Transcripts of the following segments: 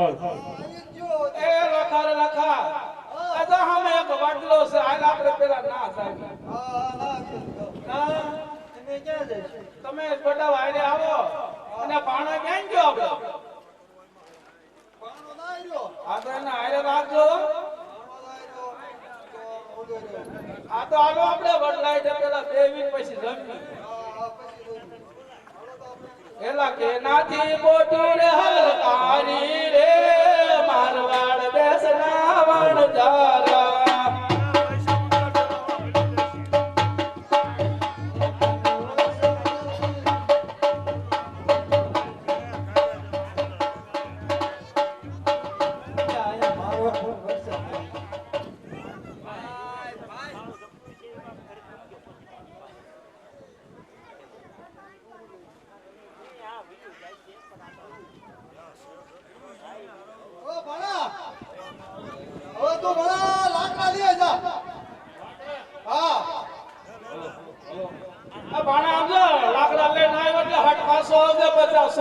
એ લખા રે લખા અજા અમે એક વાટલો છે આને આપણે પેલા ના સાહેબ હા, હા, હા. તમે ક્યાં જશો? તમે બધા વાયરે આવો અને પાણો ક્યાં ગયો આપણે પાણો ના આયરો. આ તો એને રાખજો આયરો. રહ્યો. આ તો હાલો આપણે પેલા બે પછી જમી એલા કે નાથી બોટું રે હલકારી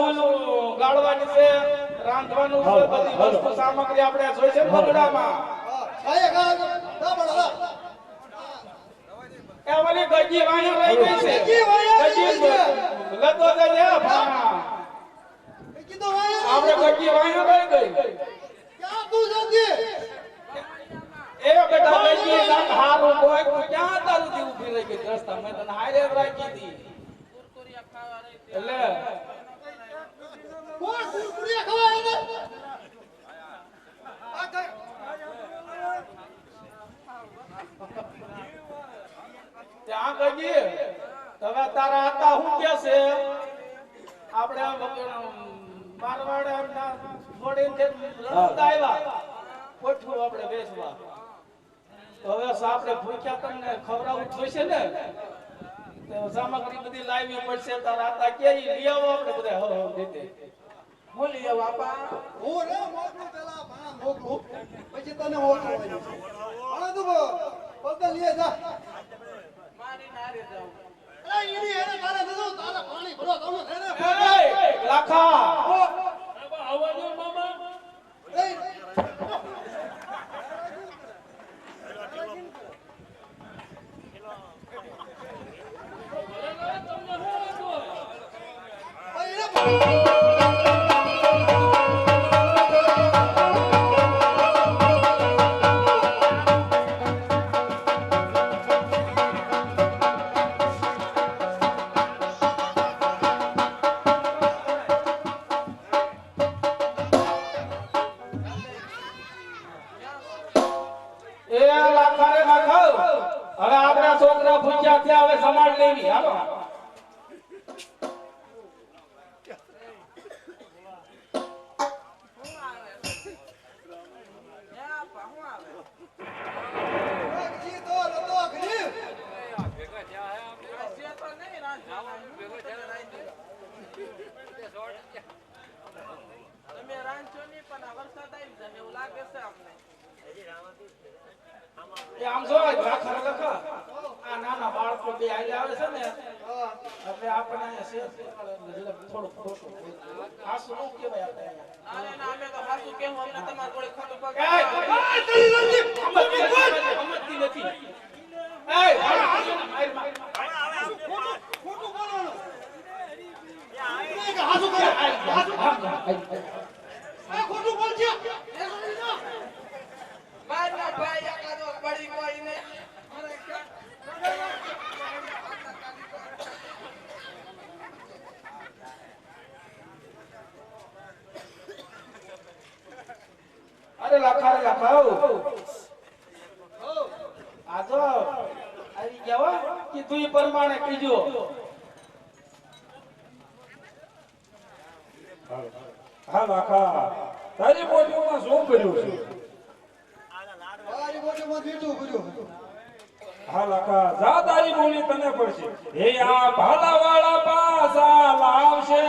પછી ગાળવાની છે રાંધવાનું છે બધી વસ્તુ સામગ્રી આપણે જોઈ છે બગડામાં હા આયે ના ભણા લા. એ ગજી વાહી રહી ગઈ છે. ગજી લતો જજે આપણે ગજી વાહી રહી ગઈ. ક્યાં તું જતી એ બેટા ગજી નાક હારું કોઈ તું ક્યાં તારું ઊભી રહી ગઈ? રસ્તા મેં તને હારે રાખી દી એટલે કોણ કુરકુરિયા ખવાય એને ત્યાં તારા હતા, હું કે છે? આપણે મારવાડ રસ્તા આવ્યા. કોઠું આપણે વેચવા હવે આપણે ભૂખ્યા તમને ખવડાવવું જોઈશે ને? સામગ્રી બધી લાવવી પડશે, તારા હતા કે લઈ આવો આપણે બધા. હવ રીતે હું બાપા. હું રે મોકલું પેલા ભાણા મોકલું પછી તને મોકલવાનું છે ભાણા તું પગલ જા. મારી નારે જાઉં. અરે ઈની હેને તારે નતો તારા પાણી ભરો તમે હેને એ લાખા. એ હવે આપણા છોકરા ભૂખ્યા થયા, હવે સમાજ લેવી. હાલો તમે રાંચો ની પણ વરસાદ આવી જાય એવું લાગે છે અમને. આમ જો લાખા રે આ નાના બાળકો બે આઈ આવે છે ને એટલે આપણે અહીંયા શેર થોડું ખોટું કહેવાય આપણે અરે ના અમે તો સાચું કેવું અમને તમારે થોડી ખોટું પગ એ, એ, નથી, સમજતી નથી. એ, માર, માર, માર. ખોટું બોલવાનું હાસુ કરે હાસુ ખોટું બોલ છે મારના ભાઈ અરે લાફા રે લાફા આજો. આવી જાવ કીધું એ પ્રમાણે કીજો હા લાખા તારી બોટીમાં શું કર્યું છે? તને પડશે. હે આ ભાલાવાળા પાસા લાવશે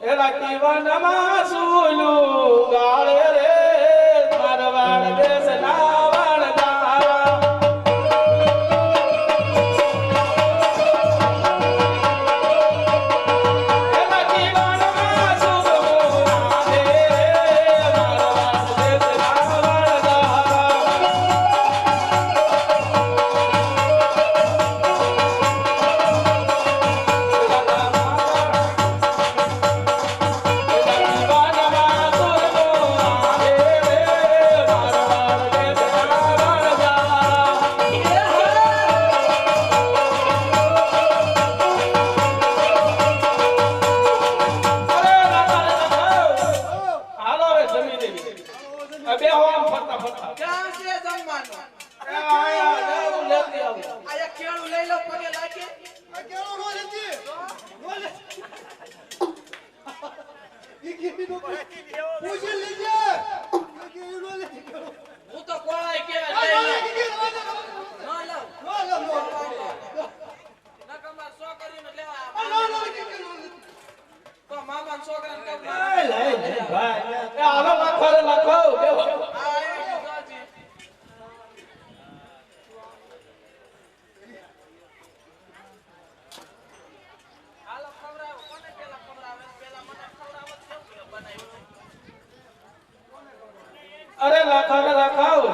એલા કીવાનામાં સુલું ગાળે રે. પેલા ખાવ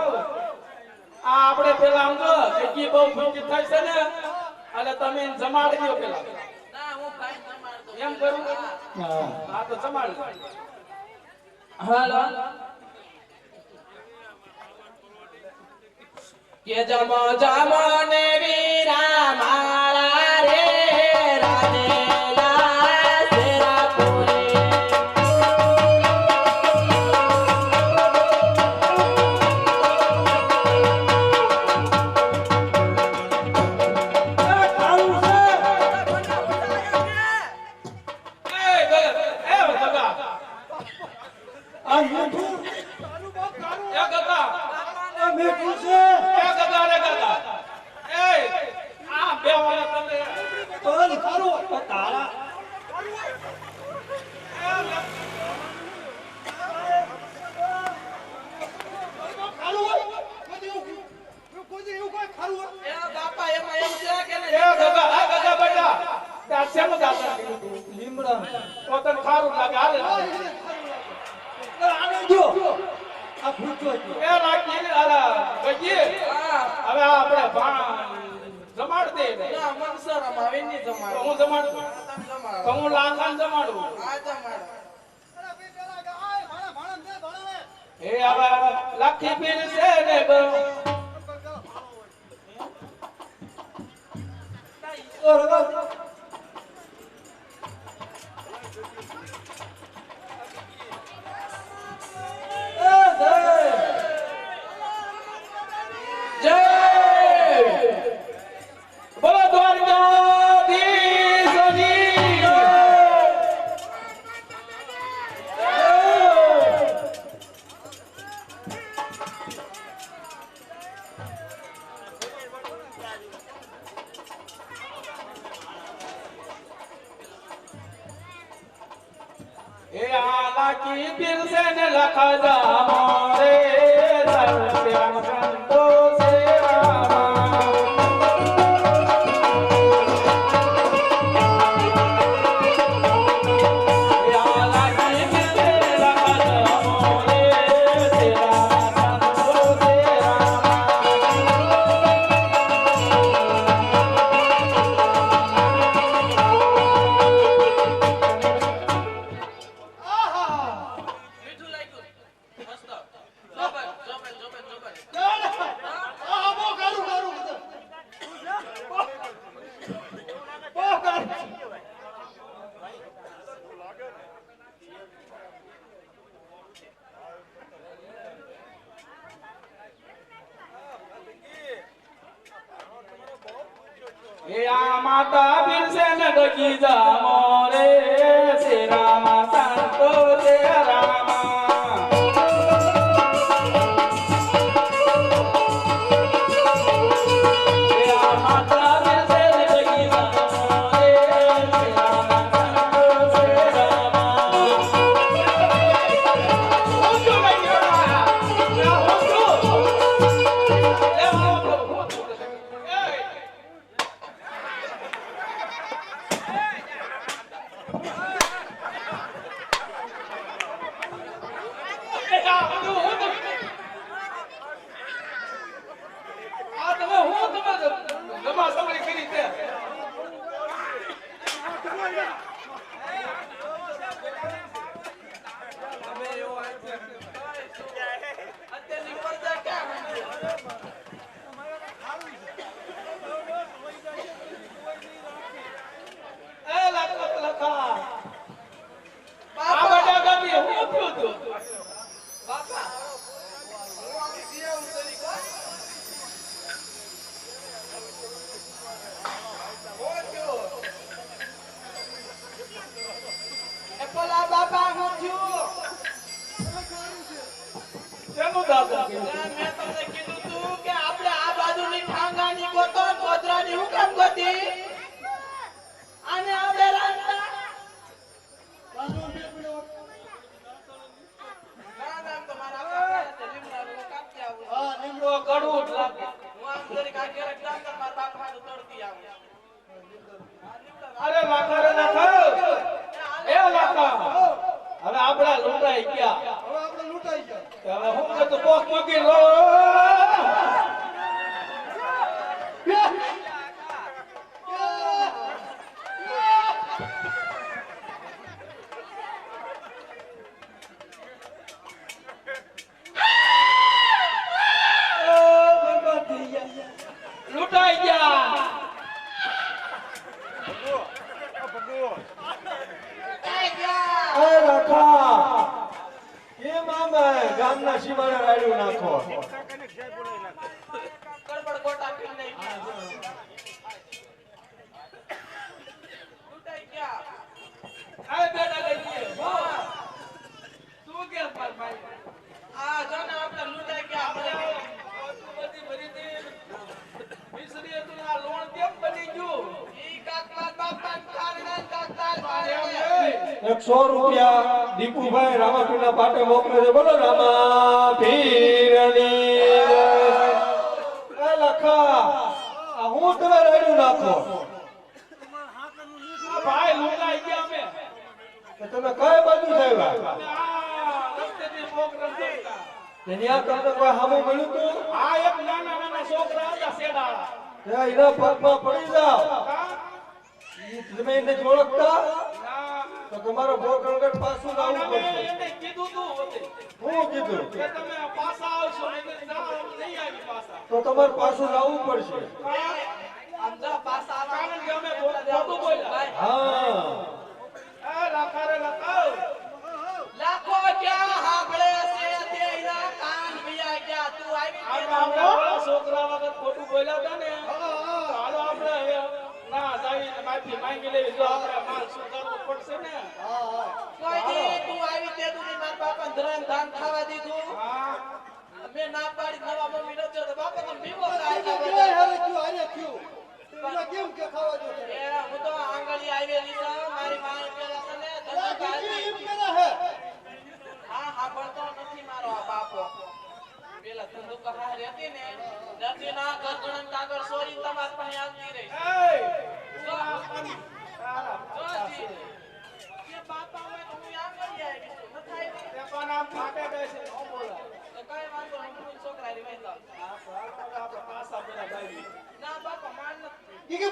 આ આપણે પેલા આમ જો જગ્યા બહુ ફૂકી થાય છે ને, એટલે તમે જમાડજો પેલા. એમ કરું? હા. સિમરન તો તને ખારું આને જો. આ ફૂટો એ રાખી આલા ગજી હવે આપણે જમાડ દે ના મન સરની જમાડ. હું જમાડ? તમે જમાડ હું લાખાન જમાડું? આ જમાડ. હે આવા લાખી પીર છે ને બરો Oh, no. એ આલા કી બિરસે ને લખ જા મોરે સત્યામ પીરસે ને આ બધું હું તમે જ લાગે. હું આમ જરીક આ ઘેરે જામ તો મારા બાપ હાટુ તડકી આવું અરે લાખા રે લાખા એ લાખા હવે આપડા લૂંટાઈ ગયા. હવે આપણે લૂંટાઈ ગયા. હવે હું કે તો કોક મૂકી લો લૂંટાઈ ગયા ગામના રાડ્યું નાખો બેટા તું કે આ જો ને આપણે બધી ભરી દે મિસરી હતું આ લોણ કેમ બની ગયું? ઈ કાકલા બાપા કારણે કાકલા અરે કારણે રૂપિયા દીપુભાઈ રામાપીરના પાટે મોકલે છે. બોલો રામા પીરની. એ લખા આ હું તમે રેડું નાખો? ભાઈ લૂંટાઈ ગયા અમે. તમે કઈ બાજુ થયેલા? તેની આ તમને કોઈ હામું મળ્યું તું? આ એક નાના નાના છોકરા હતા શેડાળા. ત્યાં એના પગમાં પડી જાઓ. તમે એને ઓળખતા? તો તમારો ભોગણગઢ પાછું લાવવું પડશે. કીધું હું કીધું? કે તમે પાછા આવશો નહીં આવી પાછા તો તમારે પાછું લાવવું પડશે. જો હા આ લાખા રે લાખા લાખો ક્યાં હાંભળે છે તે એના કાન ભિયા ગયા તું આવી આ કે આપણે ના ઓલા છોકરા વખત ખોટું બોલ્યા હતા ને? હાલો આપણે હવે ના જાવીને માફી માંગી લેવી. જો આપણે માલ સુધારવો પડશે ને. કોઈ દી તું આવી તે તું મારા બાપા ધરાન ધાન ખાવા દીધું? હા. મેં ના પાડી નવા મમ્મી નતો તો બાપા પીવો કાય એ હારે ક્યું, હારે કેમ કે ખાવા દો એ હું તો આંગળી આવેલી છે મારી માં પેલા છે ને અલા, ધંધો બીજી કાઢી. એમ કેના હે? નથી મારો આ બાપો. પેલા ધંધુકા હારી હતી ને નથી ના ગરગણન કાગળ સોરી તમાર પાસે આવતી રહી. જે બાપા હોય તો હું આમ કરી આવી છું. તે પણ આમ ફાટે બેસે, ન બોલાય. તો કાંઈ વાંધો નહીં, છોકરા હારી વહી જાઉં. આ તો આપણે આપણે પાસા બધા બાળી. ના બાપા માન નથી. કે